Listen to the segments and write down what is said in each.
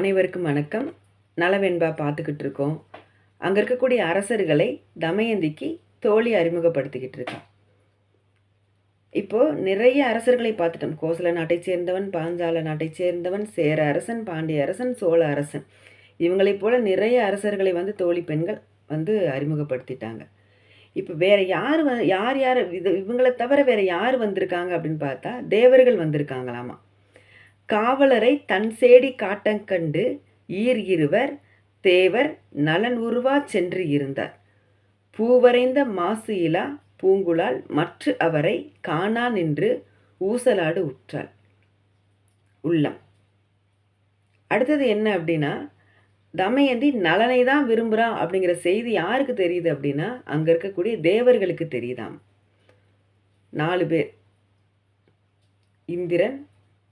அனைவருக்கும் வணக்கம். நலவெண்பா பார்த்துக்கிட்டு இருக்கோம். அங்கே இருக்கக்கூடிய அரசர்களை தமயந்திக்கு தோழி அறிமுகப்படுத்திக்கிட்டு இருக்கா. இப்போது நிறைய அரசர்களை பார்த்துட்டோம். கோசல நாட்டைச் சேர்ந்தவன் பாஞ்சால நாட்டைச் சேர்ந்தவன் சேர அரசன் பாண்டிய அரசன் சோழ அரசன். இவங்களைப் போல நிறைய அரசர்களை வந்து தோழி பெண்கள் வந்து அறிமுகப்படுத்திட்டாங்க. இப்போ வேறு யார் வ யார் யார் இது இவங்களை தவிர வேறு யார் வந்திருக்காங்க அப்படின்னு பார்த்தா தேவர்கள் வந்திருக்காங்களாமா? காவலரை தன் சேடி காட்டங்கண்டு ஈர் இருவர் தேவர் நலன் உருவா சென்று இருந்தார். பூவரைந்த மாசு இலா பூங்குழால் மற்ற அவரை காணா நின்று ஊசலாடு உற்றாள். உள்ளம். அடுத்தது என்ன அப்படின்னா தமயந்தி நலனை தான் விரும்புகிறான் அப்படிங்கிற செய்தி யாருக்கு தெரியுது அப்படின்னா அங்கே இருக்கக்கூடிய தேவர்களுக்கு தெரியுதாம். நாலு பேர். இந்திரன்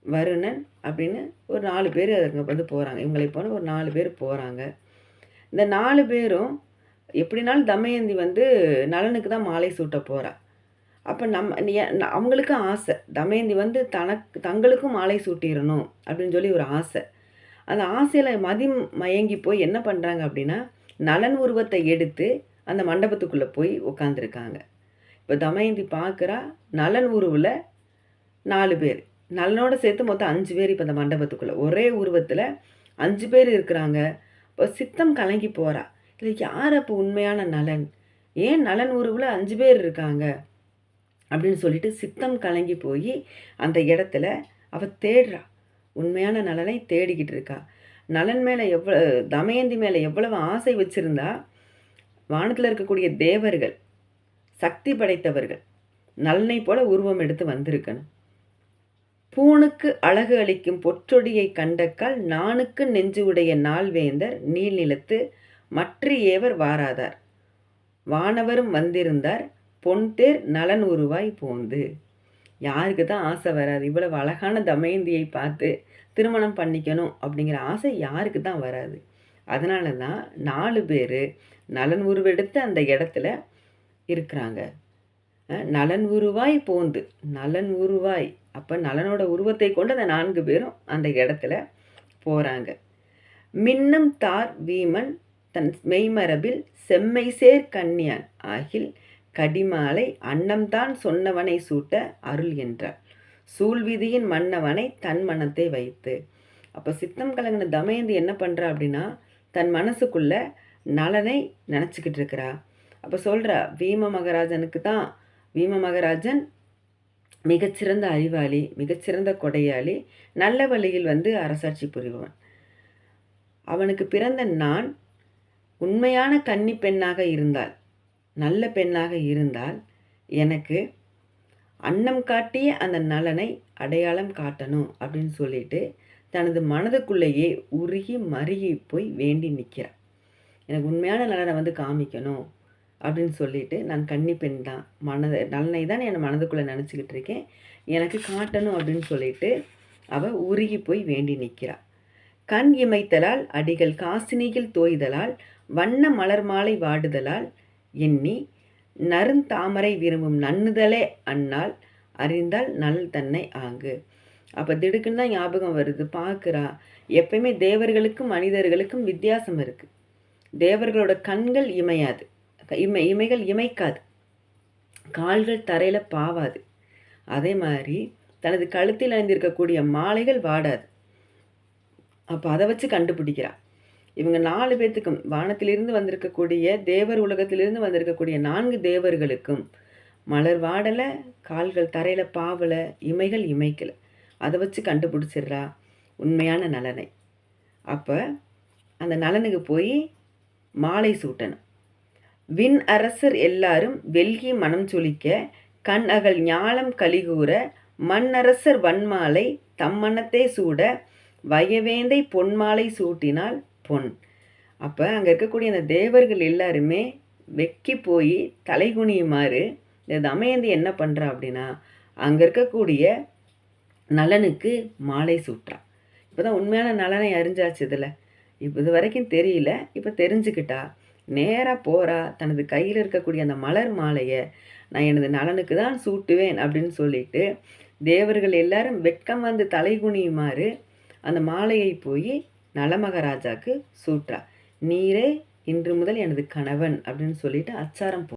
வருணன் அப்படின்னு ஒரு நாலு பேர் அதுங்க வந்து போகிறாங்க இவங்களை போன ஒரு நாலு பேர் போகிறாங்க இந்த நாலு பேரும் எப்படினாலும் தமயந்தி வந்து நலனுக்கு தான் மாலை சூட்ட போகிறா அப்போ நம்ம நீ- அவங்களுக்கும் ஆசை. தமயந்தி வந்து தனக்கு தங்களுக்கும் மாலை சூட்டிடணும் அப்படின்னு சொல்லி ஒரு ஆசை. அந்த ஆசையில் மதி மயங்கி போய் என்ன பண்ணுறாங்க அப்படின்னா நலன் உருவத்தை எடுத்து அந்த மண்டபத்துக்குள்ளே போய் உட்காந்துருக்காங்க இப்போ தமயந்தி பார்க்குறா நலன் உருவில் நாலு பேர். நலனோடு சேர்த்து மொத்தம் அஞ்சு பேர் இப்போ இந்த மண்டபத்துக்குள்ளே. ஒரே உருவத்தில் அஞ்சு பேர் இருக்கிறாங்க. இப்போ சித்தம் கலங்கி போகிறா இதில் யார் அப்போ உண்மையான நலன்? ஏன் நலன் உருவில் அஞ்சு பேர் இருக்காங்க? அப்படின்னு சொல்லிட்டு சித்தம் கலங்கி போய் அந்த இடத்துல அவள் தேடுறா. உண்மையான நலனை தேடிக்கிட்டு இருக்கா. நலன் மேலே எவ்வளோ தமயந்தி மேலே எவ்வளவு ஆசை வச்சுருந்தா வானத்தில் இருக்கக்கூடிய தேவர்கள் சக்தி படைத்தவர்கள் நலனை போல உருவம் எடுத்து வந்திருக்கணும். பூணுக்கு அழகு அளிக்கும் பொற்றொடியை கண்டக்கால் நானுக்கு நெஞ்சு உடைய நாள்வேந்தர் நீள்நிலத்து மற்ற ஏவர் வாராதார். வானவரும் வந்திருந்தார் பொன்தேர் நலன் உருவாய் போந்து. யாருக்கு தான் ஆசை வராது? இவ்வளவு அழகான தமயந்தியை பார்த்து திருமணம் பண்ணிக்கணும் அப்படிங்கிற ஆசை யாருக்கு தான் வராது? அதனால தான் நாலு பேர் நலன் உருவெடுத்து அந்த இடத்துல இருக்கிறாங்க. நலன் உருவாய் போந்து. நலன் உருவாய் அப்போ நலனோட உருவத்தை கொண்டு அந்த நான்கு பேரும் அந்த இடத்துல போகிறாங்க மின்னும் தார் வீமன் தன் மெய்மரபில் செம்மை சேர் கன்னியான் ஆகில் கடிமாலை அன்னம்தான் சொன்னவனை சூட்ட அருள் என்றார். சூழ்விதியின் மன்னவனை தன் மனத்தை வைத்து. அப்போ சித்தம் கலங்கின தமயந்தி என்ன பண்ணுறா அப்படின்னா தன் மனசுக்குள்ள நலனை நினச்சிக்கிட்டு இருக்கிறா. அப்போ சொல்கிறா வீம மகராஜனுக்கு தான் வீம மகராஜன் மிகச்சிறந்த அறிவாளி மிகச்சிறந்த கொடையாளி நல்ல வழியில் வந்து அரசாட்சி புரிபவன். அவனுக்கு பிறந்த நான் உண்மையான கன்னி பெண்ணாக இருந்தால் நல்ல பெண்ணாக இருந்தால் எனக்கு அன்னம் காட்டிய அந்த நலனை அடையாளம் காட்டணும் அப்படின்னு சொல்லிட்டு தனது மனதுக்குள்ளேயே உருகி மருகி போய் வேண்டி நிற்கிறான் எனக்கு உண்மையான நலனை வந்து காமிக்கணும். அப்படின்னு சொல்லிட்டு நான் கன்னி பெண் தான். மனதை நலனை தான் என் மனதுக்குள்ளே நினச்சிக்கிட்டு இருக்கேன். எனக்கு காட்டணும் அப்படின்னு சொல்லிட்டு அவள் உருகி போய் வேண்டி நிற்கிறாள் கண் இமைத்தலால் அடிகள் காசினியில் தோய்தலால் வண்ண மலர் மாலை வாடுதலால் எண்ணி நறுந்தாமரை விரும்பும் நன்னுதலே அன்னால் அறிந்தால் நல் தன்னை ஆங்கு. அப்போ திடுக்குன்னு தான் ஞாபகம் வருது. பார்க்குறா எப்பயுமே தேவர்களுக்கும் மனிதர்களுக்கும் வித்தியாசம் இருக்குது தேவர்களோட கண்கள் இமையாது. இமை இமைகள் இமைக்காது. கால்கள் தரையில் பாவாது. அதே மாதிரி தனது கழுத்தில் அணிந்திருக்கக்கூடிய மாலைகள் வாடாது. அப்போ அதை வச்சு கண்டுபிடிக்கிறா. இவங்க நாலு பேர்த்துக்கும் வானத்திலிருந்து வந்திருக்கக்கூடிய தேவர் உலகத்திலிருந்து வந்திருக்கக்கூடிய நான்கு தேவர்களுக்கும் மலர் வாடலை கால்கள் தரையில் பாவலை இமைகள் இமைக்கலை. அதை வச்சு கண்டுபிடிச்சிடுறா உண்மையான நலனை. அப்போ அந்த நலனுக்கு போய் மாலை சூட்டணும். விண் அரசர் எல்லாரும் வெல்கி மனம் சுழிக்க கண் அகல் ஞாலம் கலிகூற மண்ணரசர் வன்மாலை தம்மனத்தை சூட வயவேந்தை பொன்மாலை சூட்டினால் பொன். அப்போ அங்கே இருக்கக்கூடிய அந்த தேவர்கள் எல்லாருமே வெக்கி போய் தலைகுனியுமாறு இந்த தமயந்தி என்ன பண்ணுறா அப்படின்னா அங்கே இருக்கக்கூடிய நலனுக்கு மாலை சூட்டுறா இப்போ தான் உண்மையான நலனை அறிஞ்சாச்சு இதில். இப்போ இது வரைக்கும் தெரியல இப்போ தெரிஞ்சுக்கிட்டா. நேராக போகிறா தனது கையில் இருக்கக்கூடிய அந்த மலர் மாலையை நான் எனது நலனுக்கு தான் சூட்டுவேன் அப்படின்னு சொல்லிட்டு தேவர்கள் எல்லாரும் வெட்கம் வந்து தலைகுனியுமாறு அந்த மாலையை போய் நலமகராஜாக்கு சூட்டுறா. நீரே இன்று முதல் எனது கணவன் அப்படின்னு சொல்லிட்டு அச்சாரம் போ